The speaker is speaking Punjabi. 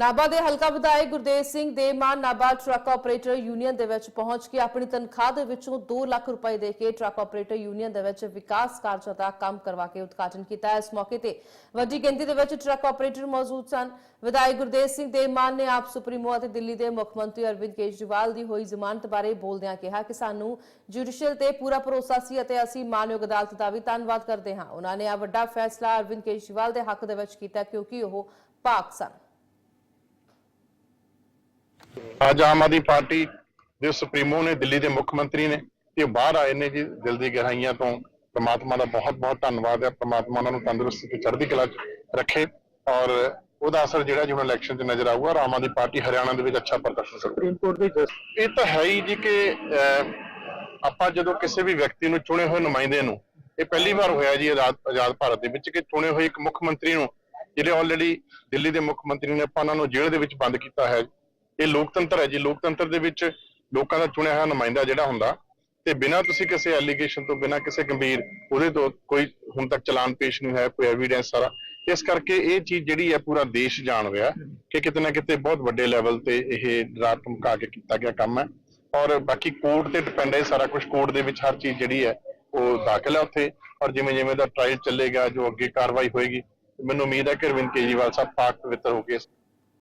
ਨਾਭਾ ਦੇ ਹਲਕਾ ਵਿਧਾਇਕ ਗੁਰਦੇਵ ਸਿੰਘ ਦੇ Maan Nabha truck operator union ਦੇ ਵਿੱਚ ਪਹੁੰਚ ਕੇ ਆਪਣੀ ਤਨਖਾਹ ਦੇ ਵਿੱਚੋਂ 2 ਲੱਖ ਰੁਪਏ ਦੇ ਕੇ ਟਰੱਕ ਆਪਰੇਟਰ ਯੂਨੀਅਨ ਦੇ ਵਿੱਚ ਵਿਕਾਸ ਕਾਰਜਾਂ ਦਾ ਕੰਮ ਕਰਵਾ ਕੇ ਉਦਘਾਟਨ ਕੀਤਾ ਇਸ ਮੌਕੇ ਤੇ ਵੱਡੀ ਗਿਣਤੀ ਦੇ ਵਿੱਚ ਟਰੱਕ ਆਪਰੇਟਰ ਮੌਜੂਦ ਸਨ। ਵਿਧਾਇਕ ਗੁਰਦੇਵ ਸਿੰਘ ਦੇ ਮਾਨ ਨੇ ਆਪ ਸੁਪਰੀਮੋ ਅਤੇ ਦਿੱਲੀ ਦੇ ਮੁੱਖ ਮੰਤਰੀ ਅਰਵਿੰਦ ਕੇਜਰੀਵਾਲ ਦੀ ਹੋਈ ਜ਼ਮਾਨਤ ਬਾਰੇ ਬੋਲਦਿਆਂ ਕਿਹਾ ਕਿ ਸਾਨੂੰ ਜੁਡੀਸ਼ੀਅਲ ਤੇ ਪੂਰਾ ਭਰੋਸਾ ਸੀ ਅਤੇ ਅਸੀਂ ਮਾਨਯੋਗ ਅਦਾਲਤ ਦਾ ਵੀ ਧੰਨਵਾਦ ਕਰਦੇ ਹਾਂ। ਉਹਨਾਂ ਨੇ ਇਹ ਵੱਡਾ ਫੈਸਲਾ ਅਰਵਿੰਦ ਕੇਜਰੀਵਾਲ ਦੇ ਹੱਕ ਦੇ ਵਿੱਚ ਕੀਤਾ ਕਿਉਂਕਿ ਉਹ ਪਾਕ ਸਨ। ਅੱਜ ਆਮ ਆਦਮੀ ਪਾਰਟੀ ਦੇ ਸੁਪਰੀਮੋ ਨੇ ਦਿੱਲੀ ਦੇ ਮੁੱਖ ਮੰਤਰੀ ਨੇ ਤੇ ਉਹ ਬਾਹਰ ਆਏ ਨੇ ਜੀ ਦਿਲ ਦੀ ਗਹਿਰਾਈਆਂ ਤੋਂ। ਪ੍ਰਮਾਤਮਾ ਦਾ ਬਹੁਤ ਬਹੁਤ ਧੰਨਵਾਦ ਹੈ। ਪ੍ਰਮਾਤਮਾ ਉਹਨਾਂ ਨੂੰ ਤੰਦਰੁਸਤੀ ਤੇ ਚੜ੍ਹਦੀ ਕਲਾ 'ਚ ਰੱਖੇ ਔਰ ਉਹਦਾ ਅਸਰ ਜਿਹੜਾ ਜੀ ਹੁਣ ਇਲੈਕਸ਼ਨ 'ਚ ਨਜ਼ਰ ਆਊਗਾ ਆਮ ਆਦਮੀ ਪਾਰਟੀ ਹਰਿਆਣਾ ਦੇ ਵਿੱਚ ਅੱਛਾ ਪ੍ਰਦਰਸ਼ਨ ਕਰੇਗੀ ਸੁਪਰੀਮ ਕੋਰਟ ਦੇ ਜਸ ਇਹ ਤਾਂ ਹੈ ਹੀ ਜੀ ਕਿ ਆਪਾਂ ਜਦੋਂ ਕਿਸੇ ਵੀ ਵਿਅਕਤੀ ਨੂੰ ਚੁਣੇ ਹੋਏ ਨੁਮਾਇੰਦੇ ਨੂੰ ਇਹ ਪਹਿਲੀ ਵਾਰ ਹੋਇਆ ਜੀ ਆਜ਼ਾਦ ਆਜ਼ਾਦ ਭਾਰਤ ਦੇ ਵਿੱਚ ਕਿ ਚੁਣੇ ਹੋਏ ਇੱਕ ਮੁੱਖ ਮੰਤਰੀ ਨੂੰ ਜਿਹੜੇ ਆਲਰੇਡੀ ਦਿੱਲੀ ਦੇ ਮੁੱਖ ਮੰਤਰੀ ਨੇ ਆਪਾਂ ਉਹਨਾਂ ਨੂੰ ਜੇਲ੍ਹ ਦੇ ਵਿੱਚ ਬੰਦ ਕੀਤਾ ਹੈ। ਇਹ ਲੋਕਤੰਤਰ ਹੈ ਜੀ। ਲੋਕਤੰਤਰ ਦੇ ਵਿੱਚ ਲੋਕਾਂ ਦਾ ਚੁਣਿਆ ਹੋਇਆ ਨੁਮਾਇੰਦਾ ਜਿਹੜਾ ਹੁੰਦਾ, ਤੇ ਬਿਨਾਂ ਤੁਸੀਂ ਕਿਸੇ ਐਲੀਗੇਸ਼ਨ ਤੋਂ, ਬਿਨਾਂ ਕਿਸੇ ਗੰਭੀਰ ਉਹਦੇ ਤੋਂ ਕੋਈ ਹੁਣ ਤੱਕ ਚਲਾਨ ਪੇਸ਼ ਨਹੀਂ ਹੋਇਆ, ਕੋਈ ਐਵੀਡੈਂਸ ਸਾਰਾ। ਇਸ ਕਰਕੇ ਇਹ ਚੀਜ਼ ਜਿਹੜੀ ਹੈ ਪੂਰਾ ਦੇਸ਼ ਜਾਣ ਰਿਹਾ ਕਿ ਕਿਤੇ ਨਾ ਕਿਤੇ ਬਹੁਤ ਵੱਡੇ ਲੈਵਲ ਤੇ ਇਹ ਡਰਾ ਧਮਕਾ ਕੇ ਕੀਤਾ ਗਿਆ ਕੰਮ ਹੈ। ਔਰ ਬਾਕੀ ਕੋਰਟ ਤੇ ਡਿਪੈਂਡ ਹੈ ਸਾਰਾ ਕੁਝ ਕੋਰਟ ਦੇ ਵਿੱਚ ਹਰ ਚੀਜ਼ ਜਿਹੜੀ ਹੈ ਉਹ ਦਾਖਲ ਹੈ ਉੱਥੇ। ਔਰ ਜਿਵੇਂ ਜਿਵੇਂ ਦਾ ਟ੍ਰਾਇਲ ਚੱਲੇਗਾ, ਜੋ ਅੱਗੇ ਕਾਰਵਾਈ ਹੋਏਗੀ, ਮੈਨੂੰ ਉਮੀਦ ਹੈ ਕਿ ਅਰਵਿੰਦ ਕੇਜਰੀਵਾਲ ਸਾਹਿਬ ਪਾਕ ਪਵਿੱਤਰ ਹੋ ਕੇ